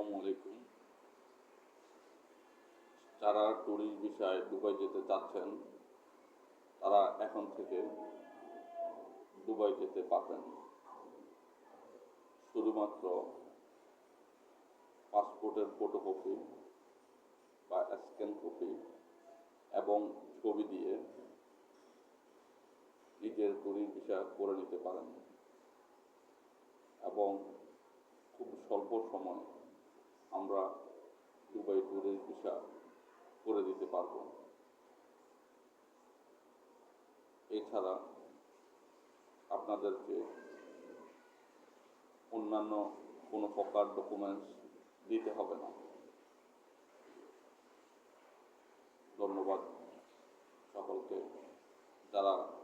আসসালামু আলাইকুম। যারা ট্যুরিস্ট বিষয়ে দুবাই যেতে চাচ্ছেন, তারা এখন থেকে দুবাই যেতে পারবেন। শুধুমাত্র পাসপোর্টের ফটোকপি বা স্ক্যান কপি এবং ছবি দিয়ে নিজের ট্যুরিস্ট ভিসা করে নিতে পারেন। এবং খুব স্বল্প সময় আমরা দুবাই ট্যুরিস্ট ভিসা করে দিতে পারব। এছাড়া আপনাদেরকে অন্যান্য কোনো প্রকার ডকুমেন্টস দিতে হবে না। ধন্যবাদ সকলকে। যারা